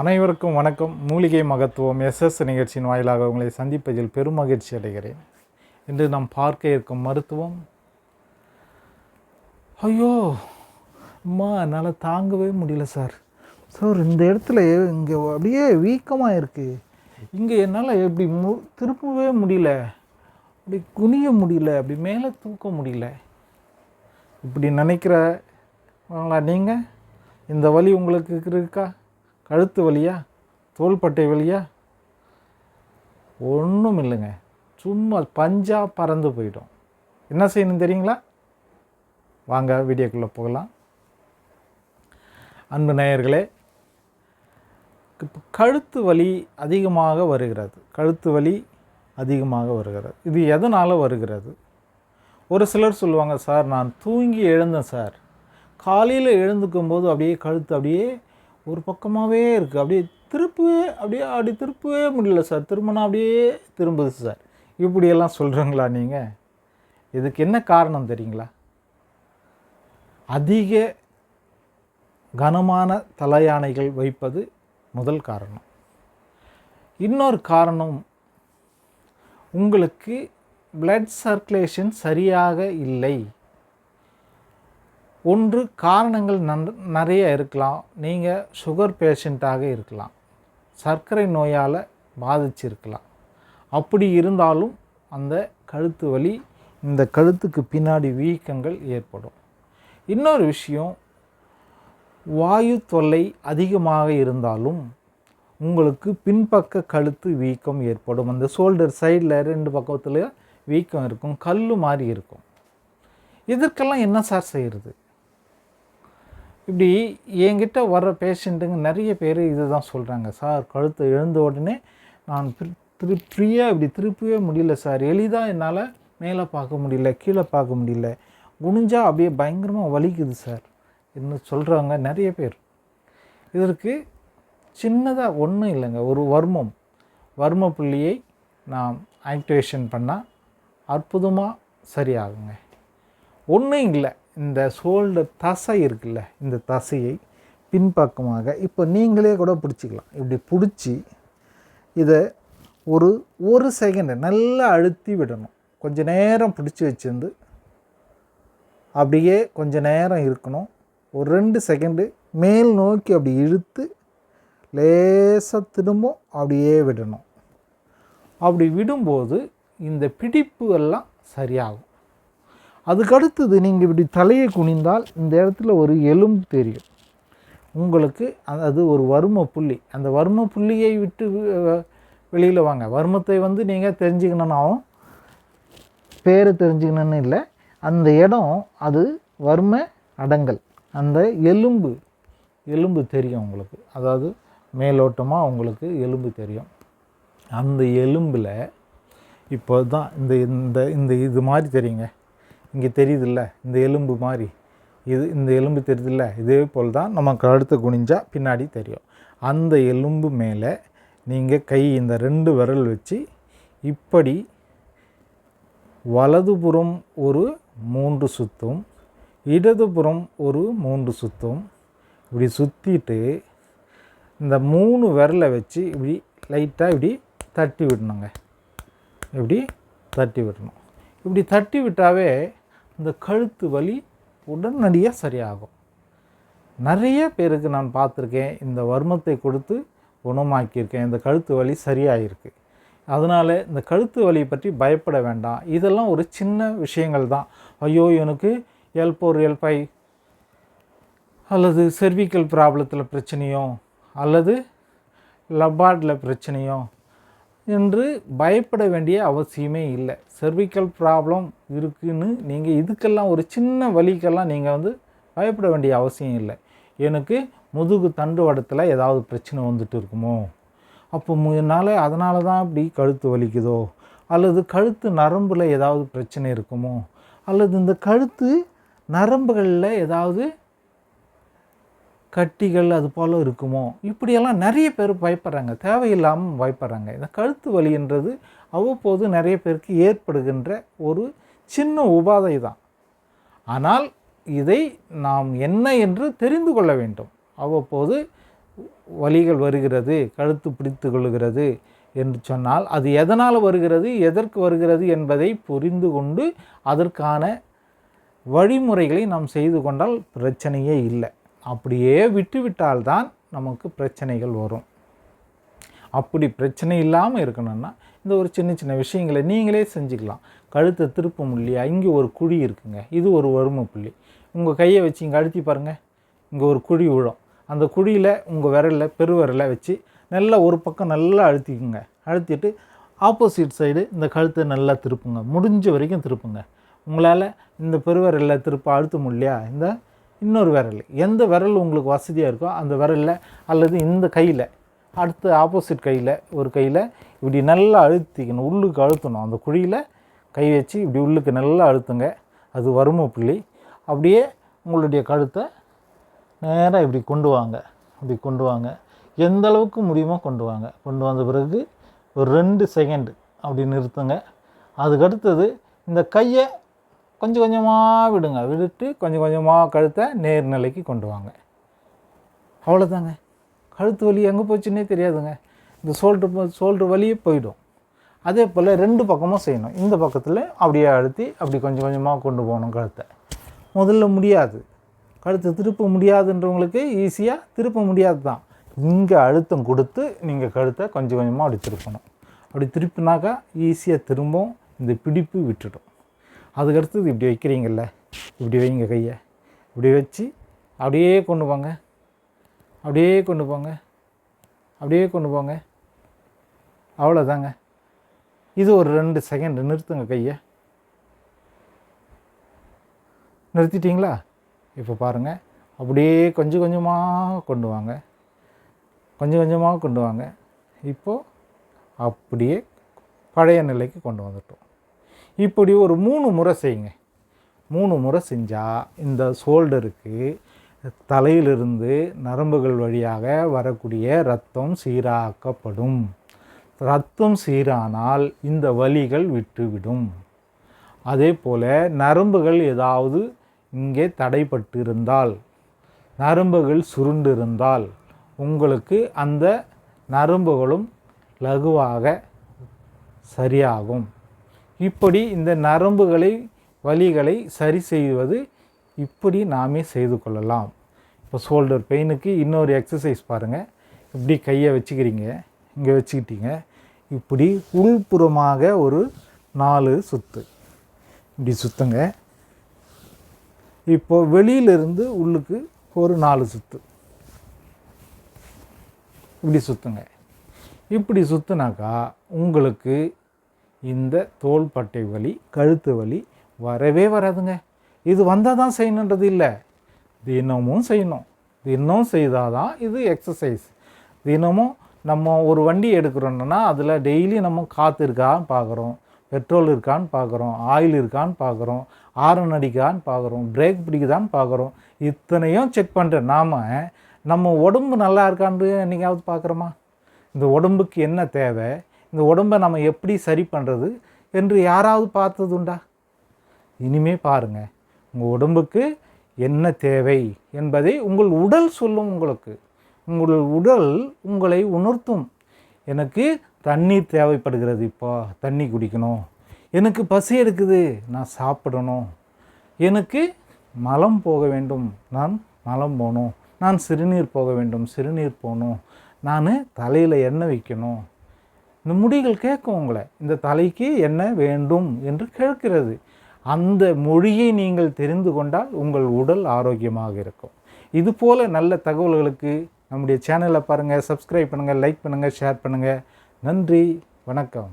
அனைவருக்கும் வணக்கம். மூலிகை மகத்துவம் எஸ்எஸ் நிகழ்ச்சியின் வாயிலாக உங்களை சந்திப்பதில் பெருமகிழ்ச்சி அடைகிறேன். இன்று நாம் பார்க்க இருக்கும் மருத்துவம். ஐயோ அம்மா என்னால் தாங்கவே முடியல சார். சார் இந்த இடத்துல இங்கே அப்படியே வீக்கமாக இருக்குது இங்கே என்னால் எப்படி மு திருப்பவே முடியல. அப்படி குனிய முடியல அப்படி மேலே தூக்க முடியல. இப்படி நினைக்கிறவங்களா நீங்கள் இந்த வழி உங்களுக்கு இருக்கா? கழுத்து வலியா? தோள்பட்டை வலியா? ஒன்றும் இல்லைங்க. சும்மா பஞ்சாக பறந்து போயிடும். என்ன செய்யணும் தெரியுங்களா? வாங்க வீடியோக்குள்ளே போகலாம். அன்பு நேயர்களே இப்போ கழுத்து வலி அதிகமாக வருகிறது. கழுத்து வலி அதிகமாக வருகிறது. இது எதனால் வருகிறது? ஒரு சிலர் சொல்லுவாங்க சார் நான் தூங்கி எழுந்தேன் சார். காலையில் எழுந்துக்கும் போது அப்படியே கழுத்து அப்படியே ஒரு பக்கமாகவே இருக்குது அப்படியே திருப்பவே அப்படியே அப்படி திருப்பவே முடியல சார். திரும்பினா அப்படியே திரும்புது சார். இப்படியெல்லாம் சொல்கிறீங்களா நீங்கள் இதுக்கு என்ன காரணம் தெரியுங்களா? அதிக கனமான தலையானைகள் வைப்பது முதல் காரணம். இன்னொரு காரணம் உங்களுக்கு பிளட் சர்க்குலேஷன் சரியாக இல்லை. ஒன்று காரணங்கள் நன் நிறைய இருக்கலாம். நீங்கள் சுகர் பேஷண்ட்டாக இருக்கலாம். சர்க்கரை நோயால் பாதிச்சிருக்கலாம். அப்படி இருந்தாலும் அந்த கழுத்து வலி இந்த கழுத்துக்கு பின்னாடி வீக்கங்கள் ஏற்படும். இன்னொரு விஷயம் வாயு தொல்லை அதிகமாக இருந்தாலும் உங்களுக்கு பின்பக்க கழுத்து வீக்கம் ஏற்படும். அந்த ஷோல்டர் சைடில் ரெண்டு பக்கத்தில் வீக்கம் இருக்கும். கல் மாதிரி இருக்கும். இதற்கெல்லாம் என்ன சார் செய்கிறது இப்படி என்கிட்ட வர்ற பேஷண்ட்டுங்க நிறைய பேர் இதை தான் சொல்கிறாங்க சார் கழுத்தை எழுந்த உடனே நான் திரு ஃப்ரீயாக இப்படி திருப்பவே முடியல சார். எளிதாக என்னால் மேலே பார்க்க முடியல கீழே பார்க்க முடியல. குனிஞ்சா அப்படியே பயங்கரமாக வலிக்குது சார் என்ன சொல்கிறாங்க நிறைய பேர். இதற்கு சின்னதாக ஒன்றும் இல்லைங்க. ஒரு வர்மம். வர்ம புள்ளியை நாம் ஆக்டிவேஷன் பண்ணால் அற்புதமாக சரியாகுங்க. ஒன்றும் இல்லை. இந்த சோல்டு தசை இருக்குல்ல இந்த தசையை பின்பக்கமாக இப்போ நீங்களே கூட பிடிச்சிக்கலாம். இப்படி பிடிச்சி இதை ஒரு ஒரு செகண்ட் நல்லா அழுத்தி விடணும். கொஞ்ச நேரம் பிடிச்சி வச்சிருந்து அப்படியே கொஞ்ச நேரம் இருக்கணும். ஒரு ரெண்டு செகண்டு மேல் நோக்கி அப்படி இழுத்து லேசாக திரும்ப அப்படியே விடணும். அப்படி விடும்போது இந்த பிடிப்பு எல்லாம் சரியாகும். அதுக்கடுத்தது நீங்கள் இப்படி தலையை குனிந்தால் இந்த இடத்துல ஒரு எலும்பு தெரியும். உங்களுக்கு அது ஒரு வர்ம புள்ளி. அந்த வர்ம புள்ளியை விட்டு வெளியில் வாங்க. வர்மத்தை வந்து நீங்கள் தெரிஞ்சுக்கணுன்னாவும் பேர் தெரிஞ்சுக்கணுன்னு இல்லை. அந்த இடம் அது வர்ம அடங்கல். அந்த எலும்பு எலும்பு தெரியும் உங்களுக்கு. அதாவது மேலோட்டமாக உங்களுக்கு எலும்பு தெரியும். அந்த எலும்பில் இப்போ தான் இந்த இந்த இந்த இது மாதிரி தெரியுங்க. இங்கே தெரியுதுல்ல இந்த எலும்பு மாதிரி. இது இந்த எலும்பு தெரியுதுல்ல இதே போல் தான் நம்ம கழுத்து குனிஞ்சால் பின்னாடி தெரியும். அந்த எலும்பு மேலே நீங்கள் கை இந்த ரெண்டு விரல் வச்சு இப்படி வலதுபுறம் ஒரு மூன்று சுத்தும் இடதுபுறம் ஒரு மூன்று சுத்தும். இப்படி சுற்றிட்டு இந்த மூணு விரலை வச்சு இப்படி லைட்டாக இப்படி தட்டி விடணுங்க. இப்படி தட்டி விடணும். இப்படி தட்டி விட்டாவே இந்த கழுத்து வலி உடனடியாக சரியாகும். நிறைய பேருக்கு நான் பார்த்துருக்கேன் இந்த வர்மத்தை கொடுத்து குணமாக்கியிருக்கேன் இந்த கழுத்து வலி சரியாயிருக்கு. அதனால் இந்த கழுத்து வலியை பற்றி பயப்பட வேண்டாம். இதெல்லாம் ஒரு சின்ன விஷயங்கள் தான். ஐயோ எனக்கு எல் ஃபோர் எல் ஃபைவ் அல்லது செர்விக்கல் ப்ராப்ளத்தில் பிரச்சனையோ அல்லது லபார்டில் பிரச்சனையோ என்று பயப்பட வேண்டிய அவசியமே இல்லை. செர்விக்கல் ப்ராப்ளம் இருக்குதுன்னு நீங்கள் இதுக்கெல்லாம் ஒரு சின்ன வலிக்கெல்லாம் நீங்கள் வந்து பயப்பட வேண்டிய அவசியம் இல்லை. எனக்கு முதுகு தண்டுவடத்தில் ஏதாவது பிரச்சனை வந்துட்டு இருக்குமோ? அப்போ என்னால் அதனால தான் இப்படி கழுத்து வலிக்குதோ? அல்லது கழுத்து நரம்பில் ஏதாவது பிரச்சனை இருக்குமோ? அல்லது இந்த கழுத்து நரம்புகளில் ஏதாவது கட்டிகள் அது போல் இருக்குமோ? இப்படியெல்லாம் நிறைய பேர் பயப்படுறாங்க. தேவையில்லாமல் பயப்படுறாங்க. இந்த கழுத்து வலின்றது அவ்வப்போது நிறைய பேருக்கு ஏற்படுகின்ற ஒரு சின்ன உபாதை தான். ஆனால் இதை நாம் என்ன என்று தெரிந்து கொள்ள வேண்டும். அவ்வப்போது வலிகள் வருகிறது கழுத்து பிடித்து கொள்கிறது என்று சொன்னால் அது எதனால் வருகிறது எதற்கு வருகிறது என்பதை புரிந்து கொண்டு அதற்கான வழிமுறைகளை நாம் செய்து கொண்டால் பிரச்சனையே இல்லை. அப்படியே விட்டுவிட்டால்தான் நமக்கு பிரச்சனைகள் வரும். அப்படி பிரச்சனை இல்லாமல் இருக்கணும்னா இந்த ஒரு சின்ன சின்ன விஷயங்களை நீங்களே செஞ்சுக்கலாம். கழுத்தை திருப்ப முடியா இங்கே ஒரு குழி இருக்குங்க. இது ஒரு வறுமை புள்ளி. உங்கள் கையை வச்சு இங்கே அழுத்தி பாருங்கள் இங்கே ஒரு குழி விழும். அந்த குழியில் உங்கள் விரலில் பெருவிரலை வச்சு நல்லா ஒரு பக்கம் நல்லா அழுத்திக்குங்க. அழுத்திட்டு ஆப்போசிட் சைடு இந்த கழுத்தை நல்லா திருப்புங்க. முடிஞ்ச வரைக்கும் திருப்புங்க. உங்களால் இந்த பெருவரில் திருப்ப அழுத்த முடியலையா? இந்த இன்னொரு விரல். எந்த விரல் உங்களுக்கு வசதியாக இருக்கோ அந்த விரலில் அல்லது இந்த கையில் அடுத்து ஆப்போசிட் கையில் ஒரு கையில் இப்படி நல்லா அழுத்திக்கணும் உள்ளுக்கு அழுத்தணும். அந்த குழியில் கை வச்சு இப்படி உள்ளுக்கு நல்லா அழுத்துங்க. அது வரும புள்ளி? அப்படியே உங்களுடைய கழுத்தை நேராக இப்படி கொண்டு வாங்க. இப்படி கொண்டு வாங்க. எந்த அளவுக்கு முடியுமோ கொண்டு வாங்க. கொண்டு வந்த பிறகு ஒரு ரெண்டு செகண்டு அப்படி நிறுத்துங்க. அதுக்கடுத்தது இந்த கையை கொஞ்சம் கொஞ்சமாக விடுங்க. விட்டுட்டு கொஞ்சம் கொஞ்சமாக கழுத்தை நேர்நிலைக்கு கொண்டு வாங்க. அவ்வளோதாங்க கழுத்து வலி எங்கே போச்சுன்னே தெரியாதுங்க. இந்த சோல்ட்ரு ஷோல்ட்ரு வலியே போயிடும். அதே போல் ரெண்டு பக்கமும் செய்யணும். இந்த பக்கத்தில் அப்படியே அழுத்தி அப்படி கொஞ்சம் கொஞ்சமாக கொண்டு போகணும் கழுத்தை. முதல்ல முடியாது. கழுத்தை திருப்ப முடியாதுன்றவங்களுக்கு ஈஸியாக திருப்ப முடியாது தான் இங்கே அழுத்தம் கொடுத்து நீங்கள் கழுத்தை கொஞ்சம் கொஞ்சமாக அப்படி திருப்பணும் அப்படி திருப்பினாக்கா ஈஸியாக திரும்பவும் இந்த பிடிப்பு விட்டுடும். அதுக்கடுத்தது இப்படி வைக்கிறீங்கள்ல இப்படி வைங்க கையை. இப்படி வச்சு அப்படியே கொண்டு போங்க. அப்படியே கொண்டு போங்க. அப்படியே கொண்டு போங்க. அவ்வளோதாங்க இது ஒரு ரெண்டு செகண்ட் நிறுத்துங்க கையை. நிறுத்திட்டிங்களா? இப்போ பாருங்கள் அப்படியே கொஞ்சம் கொஞ்சமாக கொண்டு வாங்க. கொஞ்சம் கொஞ்சமாக கொண்டு வாங்க. இப்போது அப்படியே பழைய நிலைக்கு கொண்டு வந்துட்டோம். இப்படி ஒரு மூணு முறை செய்யுங்க. மூணு முறை செஞ்சால் இந்த ஷோல்டருக்கு தலையிலிருந்து நரம்புகள் வழியாக வரக்கூடிய ரத்தம் சீராக்கப்படும். ரத்தம் சீரானால் இந்த வலிகள் விட்டுவிடும். அதே போல் நரம்புகள் ஏதாவது இங்கே தடைப்பட்டு இருந்தால் நரம்புகள் சுருண்டு இருந்தால் உங்களுக்கு அந்த நரம்புகளும் லகுவாக சரியாகும். இப்படி இந்த நரம்புகளை வலிகளை சரி செய்வது இப்படி நாமே செய்து கொள்ளலாம். இப்போ ஷோல்டர் பெயினுக்கு இன்னொரு எக்ஸசைஸ் பாருங்கள் இப்படி கையை வச்சுக்கிறீங்க இங்கே வச்சுக்கிட்டீங்க. இப்படி உள்புறமாக ஒரு நாலு சுத்து. இப்படி சுத்துங்க. இப்போ வெளியிலிருந்து உள்ளுக்கு ஒரு நாலு சுத்து. இப்படி சுத்துங்க. இப்படி சுத்துனாக்கா உங்களுக்கு இந்த தோள்பட்டை வலி கழுத்து வலி வரவே வராதுங்க. இது வந்தால் தான் செய்யணுன்றது இல்லை. தினமும் செய்யணும். தினம் செய்தால் தான் இது எக்ஸசைஸ் தினமும் நம்ம ஒரு வண்டி எடுக்கிறோன்னா அதில் டெய்லி நம்ம காற்று இருக்கான்னு பார்க்குறோம் பெட்ரோல் இருக்கான்னு பார்க்குறோம் ஆயில் இருக்கான்னு பார்க்குறோம் ஆரன் அடிக்கான்னு பார்க்குறோம் பிரேக் பிடிக்குதான்னு பார்க்குறோம் இத்தனையும் செக் பண்ணுற நாம் நம்ம உடம்பு நல்லா இருக்கான்னு என்றைக்காவது பார்க்குறோமா இந்த உடம்புக்கு என்ன தேவை? இந்த உடம்பை நம்ம எப்படி சரி பண்ணுறது என்று யாராவது பார்த்ததுண்டா? இனிமே பாருங்கள் உங்கள் உடம்புக்கு என்ன தேவை என்பதை உங்கள் உடல் சொல்லும் உங்களுக்கு. உங்கள் உடல் உங்களை உணர்த்தும். எனக்கு தண்ணீர் தேவைப்படுகிறது இப்போ தண்ணி குடிக்கணும். எனக்கு பசி எடுக்குது நான் சாப்பிடணும். எனக்கு மலம் போக வேண்டும் நான் மலம் போகணும். நான் சிறுநீர் போக வேண்டும் சிறுநீர் போகணும். நான் தலையில் எண்ணெய் வைக்கணும். இந்த முடிகள் கேட்கும் உங்களை. இந்த தலைக்கு என்ன வேண்டும் என்று கேட்கிறது. அந்த மொழியை நீங்கள் தெரிந்து கொண்டால் உங்கள் உடல் ஆரோக்கியமாக இருக்கும். இது போல் நல்ல தகவல்களுக்கு நம்முடைய சேனலை பாருங்கள் சப்ஸ்கிரைப் பண்ணுங்கள் லைக் பண்ணுங்கள் ஷேர் பண்ணுங்கள் நன்றி வணக்கம்.